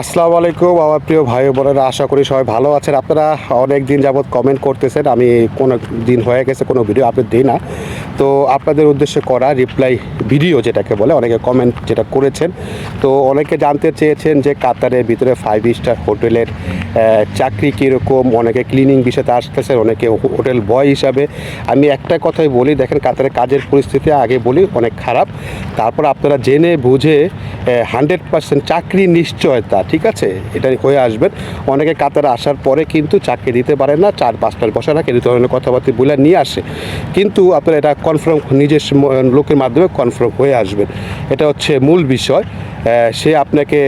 আসসালামু আলাইকুম, আমার প্রিয় ভাই বোনেরা, আশা করি সবাই ভালো আছেন। আপনারা অনেক দিন যাবৎ কমেন্ট করতেছেন, আমি কোনো দিন হয়ে গেছে, কোনো ভিডিও আপলোড দিই না। তো আপনাদের উদ্দেশ্যে করা রিপ্লাই ভিডিও যেটাকে বলে, অনেকে কমেন্ট যেটা করেছেন। তো অনেকে জানতে চেয়েছেন যে কাতারের ভিতরে ফাইভ স্টার হোটেলের চাকরি কীরকম, অনেকে ক্লিনিং বিষয়তে আসতেছেন, অনেকে হোটেল বয় হিসাবে। আমি একটা কথাই বলি, দেখেন কাতারের কাজের পরিস্থিতি আগে বলি, অনেক খারাপ। তারপর আপনারা জেনে বুঝে হান্ড্রেড পার্সেন্ট চাকরি নিশ্চয়তা ঠিক আছে? এটা হয়ে আসবেন। অনেকে কাতারে আসার পরে কিন্তু চাকরি দিতে পারেন না, চার পাঁচটার বসা না এই ধরনের কথাবার্তা বলে নিয়ে আসে। কিন্তু আপনারা এটা কনফার্ম নিজের লোকের মাধ্যমে কনফার্ম হয়ে আসবেন। এটা হচ্ছে মূল বিষয়। সে আপনাকে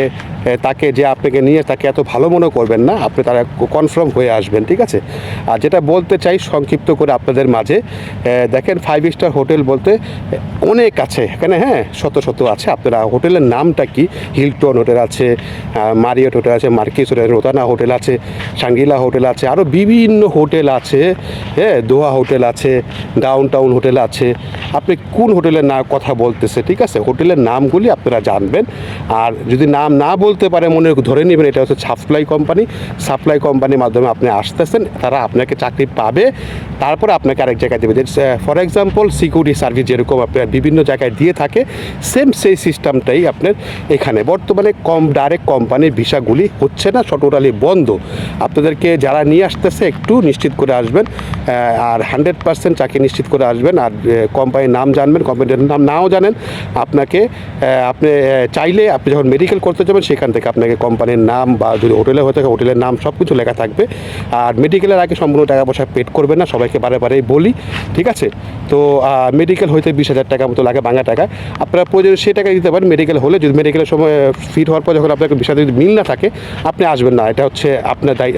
তাকে যে আপনাকে নিয়ে তাকে এত ভালো মনে করবেন না, আপনি তারা কনফার্ম হয়ে আসবেন, ঠিক আছে? আর যেটা বলতে চাই সংক্ষিপ্ত করে আপনাদের মাঝে দেখেন ফাইভ স্টার হোটেল বলতে অনেক আছে, এখানে হ্যাঁ শত শত আছে। আপনারা হোটেলের নামটা কি? হিলটন হোটেল আছে মারিয়ট হোটেল আছে মার্কিস হোটেল রোতানা হোটেল আছে সাঙ্গিলা হোটেল আছে আরও বিভিন্ন হোটেল আছে হ্যাঁ দোহা হোটেল আছে ডাউন টাউন হোটেল আছে। আপনি কোন হোটেলের না কথা বলতেছে, ঠিক আছে? হোটেলের নামগুলি আপনারা জানবেন। আর যদি নাম না বলতে পারে মনে ধরে নেবেন এটা হচ্ছে সাপ্লাই কোম্পানি সাপ্লাই কোম্পানির মাধ্যমে আপনি আসতেছেন তারা আপনাকে চাকরি পাবে তারপরে আপনাকে আরেক জায়গায় দেবে। ফর এক্সাম্পল সিকিউরিটি সার্ভিস যেরকম আপনার বিভিন্ন জায়গায় দিয়ে থাকে সেম সেই সিস্টেমটাই আপনার এখানে। বর্তমানে কম ডাইরেক্ট কোম্পানির ভিসাগুলি হচ্ছে না টোটালি বন্ধ। আপনাদেরকে যারা নিয়ে আসতেছে একটু নিশ্চিত করে আসবেন আর হান্ড্রেড পার্সেন্ট চাকরি নিশ্চিত করে আসবেন। আর কোম্পানির নাম জানবেন কোম্পানির নাম নাও জানেন আপনাকে আপনি আহ, চাইলে আপনি যখন মেডিকেল করতে যাবেন, সেখান থেকে আপনাকে কোম্পানির নাম বা যদি হোটেলে হয়ে থাকে হোটেলের নাম সব কিছু লেখা থাকবে। আর মেডিকেলের আগে সম্পূর্ণ টাকা পয়সা পেড করবেন না, সবাইকে বারে বারেই বলি, ঠিক আছে? তো মেডিকেল হইতে বিশ হাজার টাকা মতো লাগে বাংলা টাকা। আপনারা প্রয়োজনে সে টাকা দিতে পারেন মেডিকেল হলে যদি মেডিকেলের সময় ফিট হওয়ার পর যখন আপনাকে বিষয় যদি মিল না থাকে, আপনি আসবেন না। এটা হচ্ছে আপনার দায়ী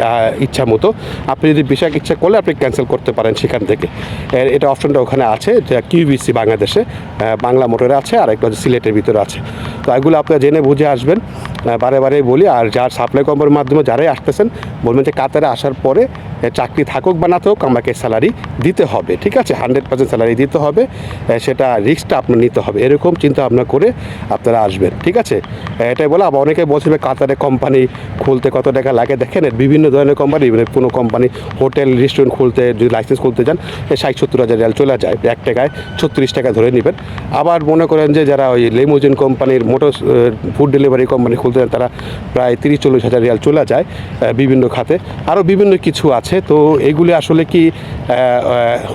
ইচ্ছা মতো। আপনি যদি বিষয় ইচ্ছা করলে, আপনি ক্যান্সেল করতে পারেন সেখান থেকে। এটা অপশনটা ওখানে আছে যে কিউবিসি বাংলাদেশে বাংলা মোটরে আছে, আর একটা হচ্ছে সিলেটের ভিতরে আছে। তো এগুলো জেনে বুঝে আসবেন বারে বারে বলি। আর যার সাপ্লাই কম্পের মাধ্যমে যারাই আসতেছেন, বলবেন যে কাতারে আসার পরে চাকরি থাকুক বা না থাকুক, আমাকে স্যালারি দিতে হবে, ঠিক আছে? হান্ড্রেড পার্সেন্ট স্যালারি দিতে হবে সেটা রিস্কটা আপনার নিতে হবে, এরকম চিন্তা ভাবনা করে আপনারা আসবেন, ঠিক আছে? এটাই বলে আবার অনেকে বলছে কাতারে কোম্পানি খুলতে কত টাকা লাগে, দেখেন বিভিন্ন ধরনের কোম্পানি কোনো কোম্পানি হোটেল রেস্টুরেন্ট খুলতে, যদি লাইসেন্স খুলতে যান ষাট সত্তর হাজার রিয়াল চলে যায়, এক টাকায় ছত্রিশ টাকা ধরে নেবেন। আবার মনে করেন যে যারা ওই লেমোজিন কোম্পানির মোটর ফুড ডেলিভারি কোম্পানি খুলতে যান, তারা প্রায় তিরিশ চল্লিশ হাজার রিয়াল চলে যায় বিভিন্ন খাতে। আরও বিভিন্ন কিছু আছে তো এগুলি আসলে কি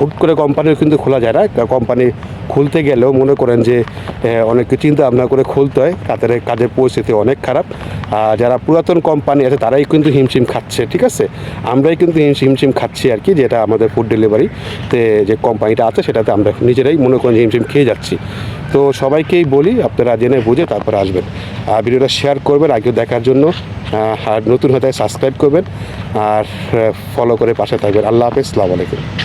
হুট করে কোম্পানিও কিন্তু খোলা যায় না। কোম্পানি খুলতে গেলেও মনে করেন যে অনেক চিন্তা ভাবনা করে খুলতে হয়। তাদের কাজের পরিস্থিতি অনেক খারাপ। আর যারা পুরাতন কোম্পানি আছে, তারাই কিন্তু হিমশিম খাচ্ছে, ঠিক আছে? আমরাই কিন্তু হিম- হিমশিম খাচ্ছি আর কি, যেটা আমাদের ফুড ডেলিভারিতে যে কোম্পানিটা আছে, সেটাতে আমরা নিজেরাই মনে করেন হিমশিম খেয়ে যাচ্ছি। তো সবাইকেই বলি, আপনারা জেনে বুঝে তারপরে আসবেন। আর ভিডিওটা শেয়ার করবেন, আগেও দেখার জন্য। আর নতুন হতে সাবস্ক্রাইব করবেন। আর ফলো করে পাশে থাকবেন। আল্লাহ হাফিজ সালামু আলাইকুম।